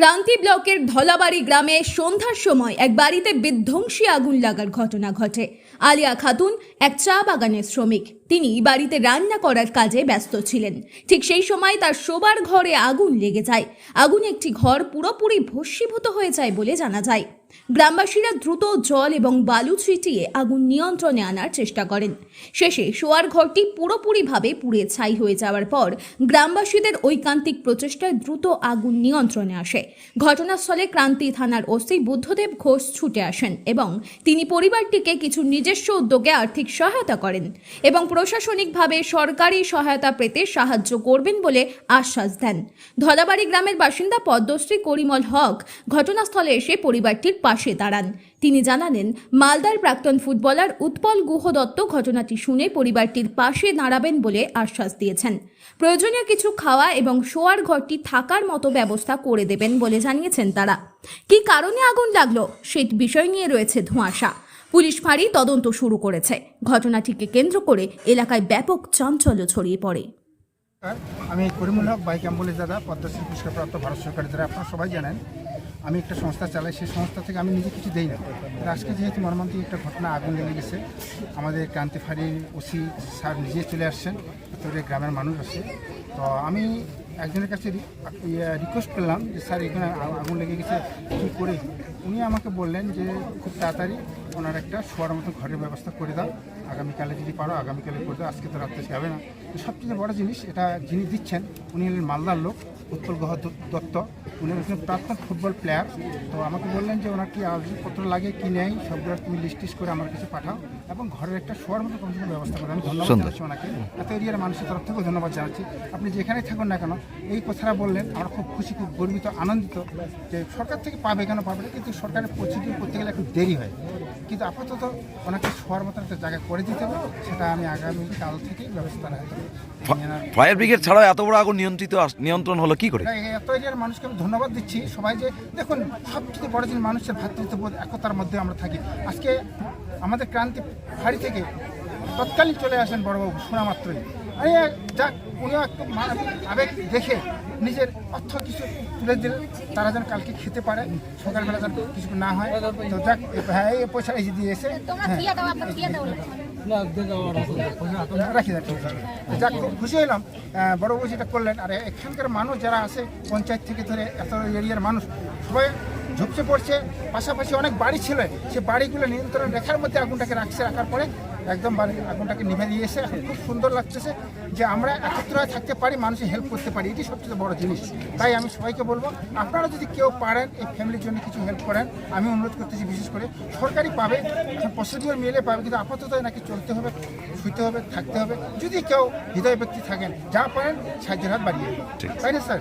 ক্রান্তি ব্লকের ধলাবাড়ি গ্রামে সন্ধ্যার সময় এক বাড়িতে বিধ্বংসী আগুন লাগার ঘটনা ঘটে। আলিয়া খাতুন, এক চা বাগানের শ্রমিক। তিনি বাড়িতে রান্না করার কাজে ব্যস্ত ছিলেন। ঠিক সেই সময় তার শোবার ঘরে আগুন লেগে যায়। আগুন একটি ঘর পুরোপুরি ভস্মীভূত হয়ে যায় বলে জানা যায়। গ্রামবাসীরা দ্রুত জল এবং বালু ছিটিয়ে আগুন নিয়ন্ত্রণে আনার চেষ্টা করেন। শেষে শোয়ার ঘরটি পুরোপুরিভাবে পুড়ে ছাই হয়ে যাওয়ার পর গ্রামবাসীদের ঐকান্তিক প্রচেষ্টায় দ্রুত আগুন নিয়ন্ত্রণে আসে। ঘটনাস্থলে ক্রান্তি থানার ওসি বুদ্ধদেব ঘোষ ছুটে আসেন এবং তিনি পরিবারটিকে কিছু নিজস্ব উদ্যোগে আর্থিক সহায়তা করেন এবং প্রশাসনিকভাবে সরকারি সহায়তা পেতে সাহায্য করবেন বলে আশ্বাস দেন। ধলাবাড়ি গ্রামের বাসিন্দা পদ্মশ্রী করিমল হক ঘটনাস্থলে এসে পরিবারটির পাশে দাঁড়ান। তিনি জানালেন, মালদার প্রাক্তন ফুটবলার উৎপল গুহ দত্ত ঘটনাটি শুনে পরিবারটির পাশে দাঁড়াবেন বলে আশ্বাস দিয়েছেন। প্রয়োজনীয় কিছু খাওয়া এবং শোয়ার ঘরটি থাকার মতো ব্যবস্থা করে দেবেন বলে জানিয়েছেন তারা। কী কারণে আগুন লাগল? সেই বিষয় নিয়ে রয়েছে ধোঁয়াশা। পুলিশ ফাঁড়ি তদন্ত শুরু করেছে। ঘটনাটিকে কেন্দ্র করে এলাকায় ব্যাপক চাঞ্চল্য ছড়িয়ে পড়ে। আমি করিমুল হক, বাইক অ্যাম্বুলেন্স দাদা পদ্মশ্রী পুরস্কারপ্রাপ্ত ভারত সরকারের দ্বারা। আপনারা সবাই জানেন আমি একটা সংস্থা চালাই, সেই সংস্থা থেকে আমি নিজে কিছু দেই না আজকে যেহেতু মর্মান্তিক একটা ঘটনা আগুন লেগে গেছে, আমাদের ক্রান্তি ফাঁড়ির ওসি স্যার নিজে চলে আসছেন ভিতরে গ্রামের মানুষ আছে। তো আমি একজনের কাছে রিকোয়েস্ট করলাম যে, স্যার, এখানে আগুন লেগে গেছে, কী করে? উনি আমাকে বললেন যে, খুব তাড়াতাড়ি ওনার একটা শোয়ার মতো ঘরের ব্যবস্থা করে দাও। আগামীকালে যদি পারো, আগামীকালে করে দাও। আজকে তো রাত্রে যাবে না। সবচেয়ে বড় জিনিস, এটা যিনি দিচ্ছেন, উনি হলেন মালদার লোক। উৎপল গ্রহ দত্ত। উনি একজন প্রাক্তন ফুটবল প্লেয়ার তো আমাকে বললেন যে ওনার কি আবেদনপত্র লাগে কি নেই সবগুলো তুমি লিস্ট টিস্ট করে আমার কাছে পাঠাও এবং ঘরের একটা শোয়ার মতো কোনো ব্যবস্থা করে। আমি ধন্যবাদ। জানাচ্ছি ওনাকে। এত এরিয়ার মানুষের তরফ থেকেও ধন্যবাদ জানাচ্ছি। আপনি যেখানেই থাকুন না কেন এই কথাটা বললেন আমরা খুব খুশি খুব গর্বিত আনন্দিত যে সরকার থেকে পাবে কেন পাবে না কিন্তু সরকারের প্রসিডিউর করতে গেলে একটু দেরি হয়। কিন্তু আপাতত ওনাকে শোয়ার মতো একটা জায়গা করে দিতে হবে সেটা আমি আগামী কাল থেকেই ব্যবস্থা হবে। ফায়ার ব্রিগেড ছাড়াও এত বড় আগুন নিয়ন্ত্রিত নিয়ন্ত্রণ হলো কি করে? এত এরিয়ার মানুষকে আমি ধন্যবাদ দিচ্ছি। সবাই যে দেখুন সবচেয়ে বড় জিনিস মানুষের ভ্রাতৃত্ববোধ একতার মধ্যে আমরা থাকি। আজকে আমাদের ক্রান্তি ফাঁড়ি থেকে তৎকালীন চলে আসেন বড়বাবু শোনা মাত্রই। এক- যাক উনিও একটু আবেগ দেখে নিজের অর্থ কিছু তুলে দিলেন। তারা যেন কালকে খেতে পারে সকালবেলা যেন কিছু না হয়। তো যাক হ্যাঁ এই পয়সা এই এসে হ্যাঁ। রাখি যাক খুব খুশি হলাম বড় বউ যেটা করলেন, আর এখানকার মানুষ যারা আছে, পঞ্চায়েত থেকে ধরে এত এরিয়ার মানুষ, সবাই ঝুঁকছে পড়ছে। পাশাপাশি অনেক বাড়ি ছিল। সে বাড়িগুলো নিয়ন্ত্রণ রেখার মধ্যে আগুনটাকে রাখছে, রাখার পরে একদম আগুনটাকে নিভে দিয়েছে এখন খুব সুন্দর লাগতেছে যে আমরা একত্র থাকতে পারি মানুষের হেল্প করতে পারি। এটি সবচেয়ে বড় জিনিস। তাই আমি সবাইকে বলব আপনারা যদি কেউ পারেন এই ফ্যামিলির জন্য কিছু হেল্প করেন আমি অনুরোধ করতেছি বিশেষ করে সরকারি পাবে প্রসিডিওর মিলে পাবে কিন্তু আপাতত নাকি চলতে হবে শুইতে হবে থাকতে হবে। যদি কেউ হৃদয় ব্যক্তি থাকেন যা পারেন সাহায্যের হাত বাড়িয়ে। তাই না স্যার?